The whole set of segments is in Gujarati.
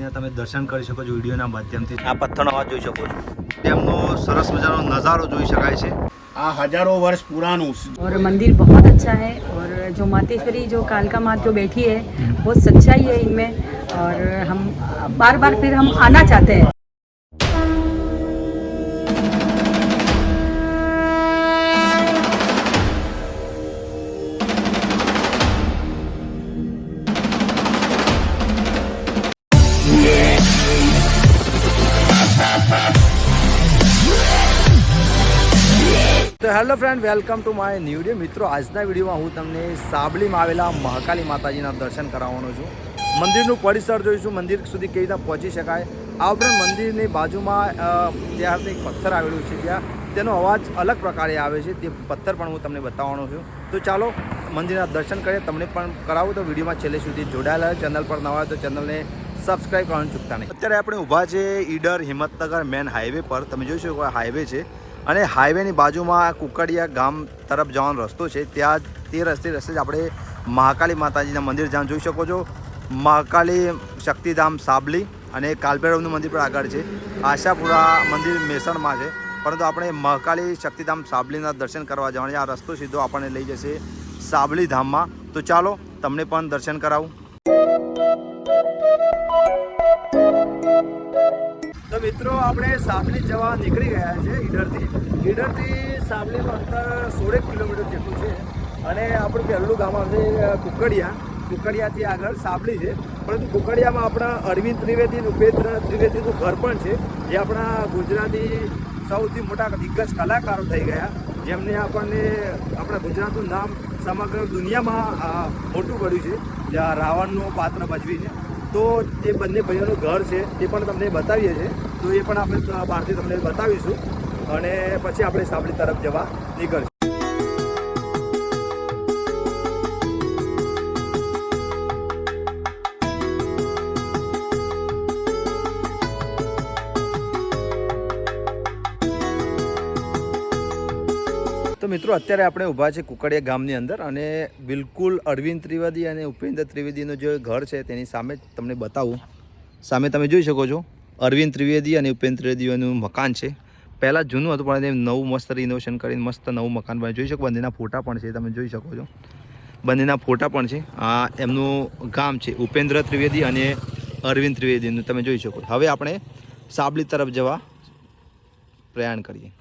માતાજીના તમે દર્શન કરી શકો છો વિડીયોના માધ્યમથી આ પથ્થરનો અવાજ જોઈ શકો છો તેમનો સરસ મજાનો નજારો જોઈ શકાય છે આ હજારો વર્ષ પુરાનું और मंदिर बहुत अच्छा है और जो मातेश्वरी जो कालका माँ जो बैठी है बहुत सच्चाई है इनमें और हम बार बार फिर हम आना चाहते हैं Hello friend, welcome to my new day. મિત્રો, આજના વિડીયોમાં હું તમને સાબલીમાં આવેલા મહાકાલી માતાજીના દર્શન કરાવવાનો છું. મંદિરનું પરિસર જોઈશું, મંદિર સુધી કેવી રીતે પહોંચી શકાય. આ ઉપરાંત મંદિરની બાજુમાં ત્યાં એક પથ્થર આવેલું છે જ્યાં તેનો અવાજ અલગ પ્રકારે આવે છે. તે પથ્થર પણ હું તમને બતાવવાનો છું. તો ચાલો, મંદિરના દર્શન કરીએ. તમને પણ કરાવું તો વિડીયોમાં છેલ્લે સુધી જોડાયેલા ચેનલ પર નવા તો ચેનલને સબસ્ક્રાઈબ કરવાનું ચૂકતા નહીં. અત્યારે આપણે ઊભા છે ઈડર હિંમતનગર મેન હાઈવે પર. તમે જોઈ શકો હાઈવે છે. અને હાઈવેની બાજુમાં કુકડિયા ગામ તરફ જવાનો રસ્તો છે. ત્યાં તે રસ્તે રસ્તે જ આપણે મહાકાળી માતાજીના મંદિર જ્યાં જોઈ શકો છો. મહાકાળી શક્તિધામ સાબલી અને કાલભૈરવનું મંદિર પણ આગળ છે. આશાપુરા મંદિર મેસણમાં છે. પરંતુ આપણે મહાકાળી શક્તિધામ સાબલીના દર્શન કરવા જવાની આ રસ્તો સીધો આપણને લઈ જશે સાબલી ધામમાં તો ચાલો તમને પણ દર્શન કરાવું. મિત્રો, આપણે સાબલી જવા નીકળી ગયા છે ઈડરથી. ઈડરથી સાબલીનું અંતર સોળેક કિલોમીટર જેટલું છે. અને આપણું પહેલું ગામ આવશે કુકડિયા. કુકડિયાથી આગળ સાબલી છે. પરંતુ કુકડિયામાં આપણા અરવિંદ ત્રિવેદી ઉપેન્દ્ર ત્રિવેદીનું ઘર પણ છે, જે આપણા ગુજરાતી સૌથી મોટા દિગ્ગજ કલાકારો થઈ ગયા. જેમને આપણને, આપણા ગુજરાતનું નામ સમગ્ર દુનિયામાં મોટું કર્યું છે. રાવણનું પાત્ર ભજવીને. તો એ બંને ભાઈઓનું ઘર છે એ પણ તમને બતાવીએ છીએ. તો એ પણ આપણે બહારથી તમને બતાવીશું. અને પછી આપણે સાબલી તરફ જવા નીકળશું. મિત્રો, અત્યારે આપણે ઊભા છે કુકડિયા ગામની અંદર અને બિલકુલ અરવિંદ ત્રિવેદી અને ઉપેન્દ્ર ત્રિવેદીનું જે ઘર છે તેની સામે તમને બતાવું. સામે તમે જોઈ શકો છો, અરવિંદ ત્રિવેદી અને ઉપેન્દ્ર ત્રિવેદીનું મકાન છે. પહેલાં જૂનું હતું, પણ એને નવું મસ્ત રિનોવેશન કરીને મસ્ત નવું મકાન બને જોઈ શકો, બંનેના ફોટા પણ છે, તમે જોઈ શકો છો. બંનેના ફોટા પણ છે. આ એમનું ગામ છે, ઉપેન્દ્ર ત્રિવેદી અને અરવિંદ ત્રિવેદીનું, તમે જોઈ શકો. હવે આપણે સાબલી તરફ જવા પ્રયાણ કરીએ.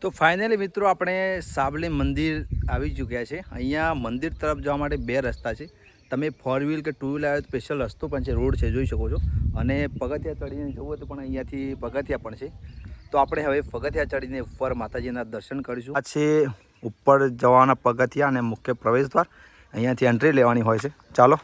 તો ફાઇનલી મિત્રો આપણે સાબલી મંદિર આવી ચૂક્યા છે. અહીંયા મંદિર તરફ જવા માટે બે રસ્તા છે. તમે ફોર વ્હીલ કે ટુ વ્હીલ આવે સ્પેશિયલ રસ્તો પણ છે રોડ છે, જોઈ શકો છો. અને પગથિયા ચડીને જવું તો પણ અહીંયાથી પગથિયા પણ છે. તો આપણે હવે પગથિયા ચડીને ઉપર માતાજીના દર્શન કરીશું. આ છે ઉપર જવાના પગથિયા અને મુખ્ય પ્રવેશદ્વાર. અહીંયાથી એન્ટ્રી લેવાની હોય છે. ચાલો.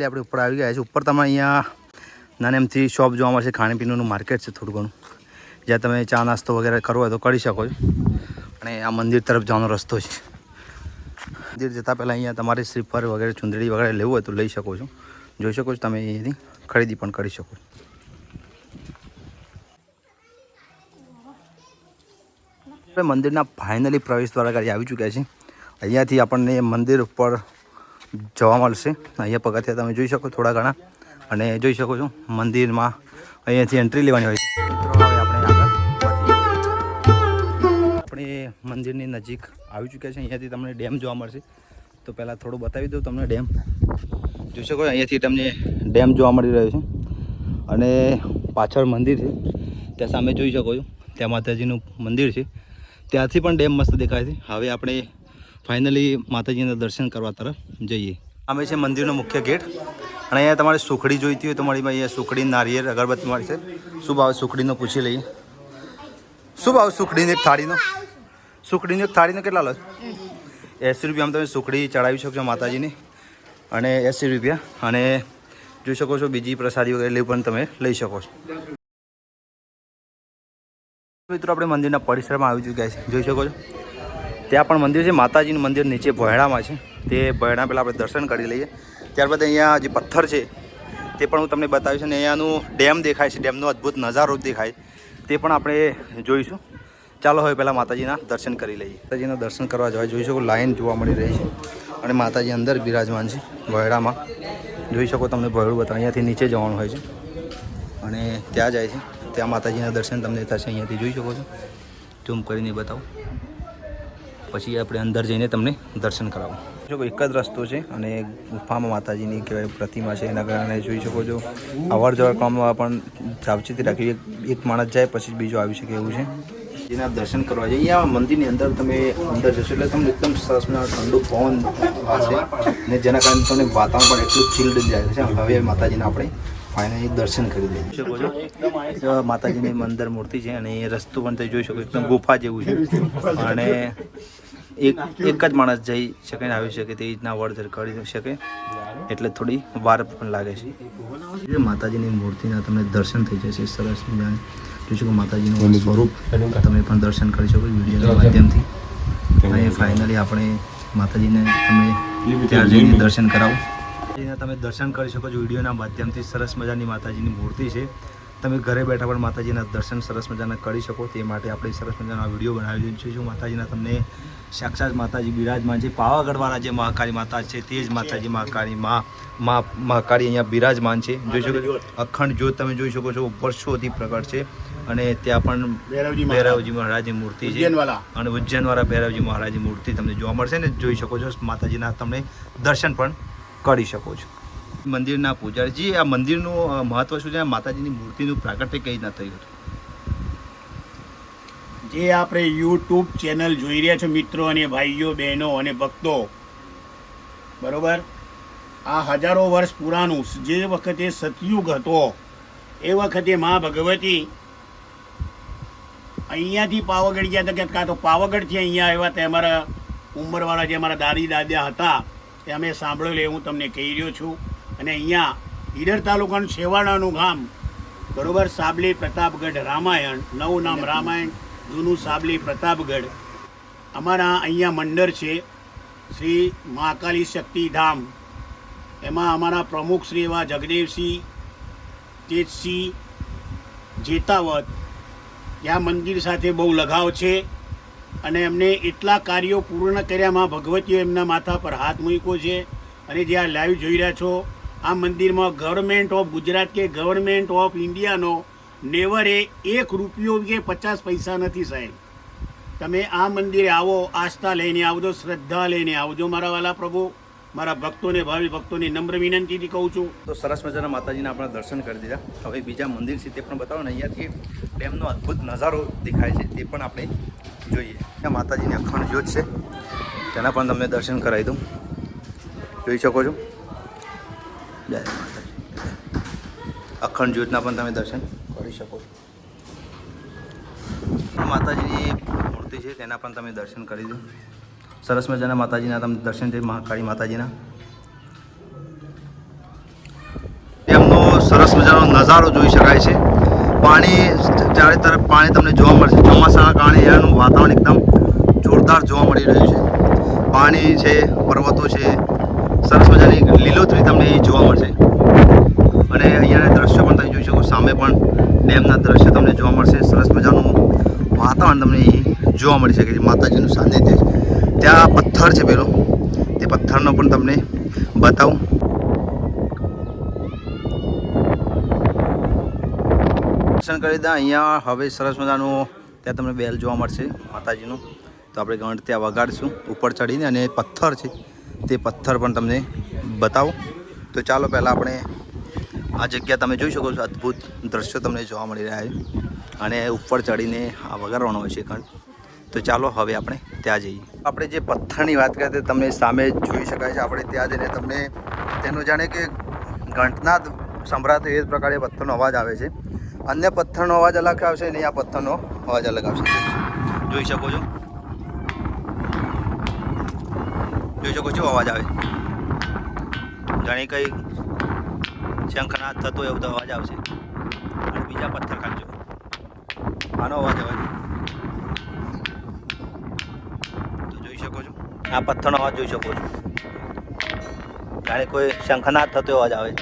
ફાઇનલી આપણે ઉપર આવી ગયા છે ઉપર તમે અહીંયા નાનેમથી શોપ જોવા મળશે, ખાણીપીણીનું માર્કેટ છે થોડું ઘણું. જ્યાં તમે ચા નાસ્તો વગેરે કરવો હોય તો કરી શકો છો. અને આ મંદિર તરફ જવાનો રસ્તો છે. મંદિર જતાં પહેલાં અહીંયા તમારે સ્લીપર વગેરે, ચુંદડી વગેરે લેવું હોય તો લઈ શકો છો. જોઈ શકો છો તમે અહીંયાથી ખરીદી પણ કરી શકો છો. આપણે મંદિરના ફાઇનલી પ્રવેશ દ્વારા કરી આવી ચૂક્યા છે અહીંયાથી આપણને મંદિર ઉપર જોવા મળશે. અહીંયા પગથિયા તમે જોઈ શકો થોડા ઘણા. અને જોઈ શકો છો, મંદિરમાં અહીંયાથી એન્ટ્રી લેવાની હોય છે. આપણે મંદિરની નજીક આવી ચૂક્યા છે અહીંયાથી તમને ડેમ જોવા મળશે. તો પહેલાં થોડું બતાવી દઉં તમને ડેમ. જોઈ શકો અહીંયાથી તમને ડેમ જોવા મળી રહ્યો છે. અને પાછળ મંદિર છે. ત્યાં સામે જોઈ શકો છો, ત્યાં માતાજીનું મંદિર છે. ત્યાંથી પણ ડેમ મસ્ત દેખાય છે. હવે આપણે ફાઇનલી માતાજીના દર્શન કરવા તરફ જઈએ. અમે છે મંદિરનો મુખ્ય ગેટ. અને અહીંયા તમારે સુખડી જોઈતી હોય તો મારી અહીંયા સુખડી, નારિયેળ, અગરબત્તી છે. શું ભાવ સુખડીનો પૂછી લઈએ. શું ભાવ સુખડીની એક થાળીનો? સુખડીની એક થાળીનો કેટલા લો? એંસી રૂપિયામાં તમે સુખડી ચડાવી શકશો માતાજીની. અને એંસી રૂપિયા. અને જોઈ શકો છો બીજી પ્રસાદી વગેરે પણ તમે લઈ શકો છો. મિત્રો, આપણે મંદિરના પરિસરમાં આવી ચૂક્યા છે જોઈ શકો છો. ત્યાં પણ મંદિર છે, માતાજીનું મંદિર નીચે ભોયડામાં છે. તે ભોયડા પહેલાં આપણે દર્શન કરી લઈએ. ત્યારબાદ અહીંયા જે પથ્થર છે, તે પણ હું તમને બતાવીશ અને અહીંયાનું ડેમ દેખાય છે, ડેમનો અદ્ભુત નજારો દેખાય. તે પણ આપણે જોઈશું. ચાલો હવે પહેલાં માતાજીના દર્શન કરી લઈએ. માતાજીના દર્શન કરવા જવાય જોઈ શકો, લાઈન જોવા મળી રહી છે અને માતાજી અંદર બિરાજમાન છે ભોયડામાં. જોઈ શકો તમને ભોયડું બતાવે. અહીંયાથી નીચે જવાનું હોય છે અને ત્યાં જાય છે. ત્યાં માતાજીના દર્શન તમને થશે, અહીંયાથી જોઈ શકો છો. ઝૂમ કરીને બતાવો. પછી આપણે અંદર જઈને તમને દર્શન કરાવું. જો એક જ રસ્તો છે અને ગુફામાં માતાજીની કહેવાય પ્રતિમા છે એના કારણે જોઈ શકો છો. અવર જવર કામમાં પણ સાવચેતી રાખવી એક- માણસ જાય પછી બીજો આવી શકે એવું છે. જેના દર્શન કરવા જઈએ અહીંયા મંદિરની અંદર તમે અંદર જશો એટલે તમને એકદમ સરસ ઠંડુ પવન હશે ને જેના કારણે તમને વાતાવરણ પણ એટલું ચિલ્ડ જાય છે. હવે માતાજીના આપણે ફાઇનલી દર્શન કરી દઈએ શકો છો. માતાજીની અંદર મૂર્તિ છે અને એ રસ્તો પણ તમે જોઈ શકો એકદમ ગુફા જેવું છે. અને એક એક જ માણસ જઈ શકે ને આવી શકે તે રીતના વળતર કરી શકે. એટલે થોડી વાર પણ લાગે છે. માતાજીની મૂર્તિના તમને દર્શન થઈ જશે, સરસ મજાને. શકો માતાજીનું સ્વરૂપ. તમે પણ દર્શન કરી શકો વિડીયોના માધ્યમથી. અને ફાઇનલી આપણે માતાજીને તમે ત્યાં જઈને દર્શન કરાવો. તમે દર્શન કરી શકો છો વિડીયોના માધ્યમથી. સરસ મજાની માતાજીની મૂર્તિ છે. તમે ઘરે બેઠા પણ માતાજીના દર્શન સરસ મજાના કરી શકો તે માટે આપણે સરસ મજાનો આ વીડિયો બનાવી છે. શું માતાજીના તમને સાક્ષાત માતાજી બિરાજમાન છે? પાવાગઢવાળા જે મહાકાળી માતા છે તે જ માતાજી મહાકાળી મા મહાકાળી અહીંયા બિરાજમાન છે. જોઈ શકો છો અખંડ જ્યોત તમે જોઈ શકો છો. વર્ષોથી પ્રગટ છે અને ત્યાં પણ ભૈરવજી મહારાજ. ભૈરવજી મહારાજની મૂર્તિ છે. અને ઉજ્જૈનવાળા ભૈરવજી મહારાજની મૂર્તિ તમને જોવા મળશે ને જોઈ શકો છો. માતાજીના તમે દર્શન પણ કરી શકો છો. મંદિરના પૂજારીજી, આ મંદિરનું મહત્વ શું છે? માતાજીની મૂર્તિનું પ્રાગટ્ય કઈ રીતના થયું હતું? જે આપણે યુટ્યુબ ચેનલ જોઈ રહ્યા છો મિત્રો અને ભાઈઓ, બહેનો અને ભક્તો, બરોબર? આ હજારો વર્ષ પુરાણું, જે વખતે સતયુગ હતો, એ વખતે મા ભગવતી અહીંયાથી પાવાગઢ ગયા હતા કે કાં તો પાવાગઢથી અહીંયા આવ્યા તે અમારા ઉંમરવાળા જે અમારા દાદી દાદા હતા, તે અમે સાંભળેલું, એ હું તમને કહી રહ્યો છું. અને અહીંયા ઈડર તાલુકાનું છેવાડાનું ગામ, બરોબર, સાબલી પ્રતાપગઢ રામાયણ, નવું નામ રામાયણ, જૂનું સાબલી પ્રતાપગઢ. અમારા અહીંયા મંડળ છે શ્રી મહાકાલી શક્તિધામ. એમાં અમારા પ્રમુખ શ્રી એવા જગદેવસિંહ, તેજસિંહ, જેતાવત ત્યાં મંદિર સાથે બહુ લગાવ છે અને એમને એટલા કાર્યો પૂર્ણ કર્યામાં ભગવતીઓ એમના માથા પર હાથ મૂક્યો છે. અને જે આ લાઈવ જોઈ રહ્યા છો આ મંદિરમાં ગવર્મેન્ટ ઓફ ગુજરાત કે ગવર્મેન્ટ ઓફ ઇન્ડિયાનો નેવરે એક રૂપિયો કે પચાસ પૈસા નથી સાહેબ. તમે આ મંદિરે આવો, આસ્થા લઈને આવજો, શ્રદ્ધા લઈને આવજો મારા વાલા પ્રભુ. મારા ભક્તોને, ભાવિ ભક્તોને નમ્ર વિનંતીથી કહું છું. તો સરસ મજાના માતાજીના આપણે દર્શન કરી દીધા. હવે બીજા મંદિર છે તે પણ બતાવો ને, અહીંયાથી ડેમનો અદ્ભુત નજારો દેખાય છે, તે પણ આપણે જોઈએ. ત્યાં માતાજીની અખંડ જ્યોત છે, તેના પણ તમને દર્શન કરાવી દઉં. જોઈ શકો છો. અખંડ જ્યોતના પણ તમે દર્શન કરી શકો માતાજીની મૂર્તિ છે, તેના પણ તમે દર્શન કરી દો સરસ મજાના માતાજીના તમે દર્શન છે મહાકાળી માતાજીના. એમનો સરસ મજાનો નજારો જોઈ શકાય છે. પાણી ચારે તરફ પાણી તમને જોવા મળશે. ચોમાસાના કારણે એનું વાતાવરણ એકદમ જોરદાર જોવા મળી રહ્યું છે. પાણી છે, પર્વતો છે સરસ મજાની લીલોતરી તમને જોવા મળશે. અને અહીંયાના દ્રશ્યો પણ તમે જોઈ શકો સામે પણ ડેમના દ્રશ્યો તમને જોવા મળશે. સરસ મજાનું વાતાવરણ તમને જોવા મળી શકે છે. માતાજીનું સાનિધ્ય ત્યાં પથ્થર છે પેલો. તે પથ્થરનો પણ તમને બતાવું. દર્શન કરી દીધા અહીંયા હવે સરસ મજાનું ત્યાં તમને બેલ જોવા મળશે માતાજીનું. તો આપણે ગણ ત્યાં વગાડશું. ઉપર ચડીને અને પથ્થર છે. તે પથ્થર પણ તમને બતાવો. તો ચાલો પહેલાં આપણે આ જગ્યા તમે જોઈ શકો છો, અદ્ભુત દ્રશ્યો તમને જોવા મળી રહ્યા છે. અને ઉપર ચડીને આ વગાડવાનો હોય છે ખંડ. તો ચાલો હવે આપણે ત્યાં જઈએ. આપણે જે પથ્થરની વાત કરીએ તે તમને સામે જોઈ શકાય છે. આપણે ત્યાં જઈને તમને તેનું જાણે કે ઘંટના સંભળાતો એ પ્રકારે પથ્થરનો અવાજ આવે છે. અન્ય પથ્થરનો અવાજ અલગ આવશે અને આ પથ્થરનો અવાજ અલગ આવશે. જોઈ શકો છો. જોઈ શકો છો અવાજ આવે. જાણે કંઈ શંખનાદ થતો એવો અવાજ આવશે. અને બીજા પથ્થર ખાલી આનો અવાજ આવે. તો જોઈ શકો છો? આ પથ્થરનો અવાજ જોઈ શકો છો. જાણે કોઈ શંખનાદ થતો અવાજ આવે.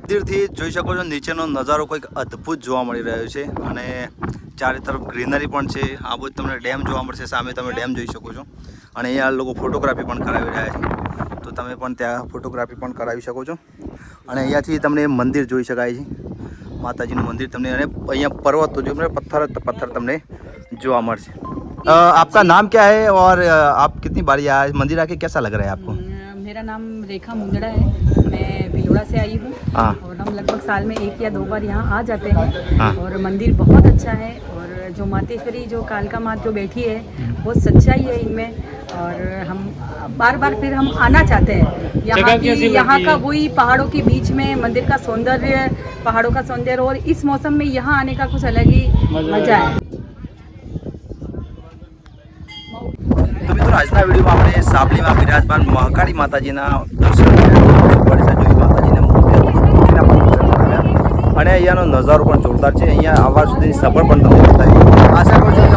મંદિરથી જોઈ શકો છો નીચેનો નજારો કંઈક અદ્ભુત જોવા મળી રહ્યો છે. અને ચારે તરફ ગ્રીનરી પણ છે આ બધું તમને ડેમ જોવા મળશે સામે તમે ડેમ જોઈ શકો છો અને અહીંયા લોકો ફોટોગ્રાફી પણ કરાવી રહ્યા છે તો તમે પણ ત્યાં ફોટોગ્રાફી પણ કરાવી શકો છો અને અહીંયાથી તમને મંદિર જોઈ શકાય છે માતાજીનું મંદિર તમને અને અહીંયા પર્વતો જો પથ્થર જ પથ્થર તમને જોવા મળશે अ, आपका नाम क्या है और अ, आप कितनी बार यहाँ मंदिर आके कैसा लग रहा है आपको अम, मेरा नाम रेखा मुंदड़ा है। मैं भिलोड़ा से आई हूँ। हाँ। और हम लगभग साल में एक या दो बार यहाँ आ जाते हैं। हाँ। और मंदिर बहुत अच्छा है। और जो मातेश्वरी जो कालका माँ जो बैठी है बहुत सच्चाई है इनमें। और हम बार बार फिर हम आना चाहते हैं। यहाँ की यहाँ का वही पहाड़ों के बीच में मंदिर का सौंदर्य पहाड़ों का सौंदर्य। और इस मौसम में यहाँ आने का कुछ अलग ही मज़ा है। આજના વિડીયોમાં આપણે સાબલીમાં બિરાજમાન મહાકાળી માતાજીના દર્શન કર્યા. માતાજીના કર્યા અને અહીંયાનો નજારો પણ જોરદાર છે. અહીંયા આવવા સુધીની સફર પણ તમને બતાવી. આશા કરું છું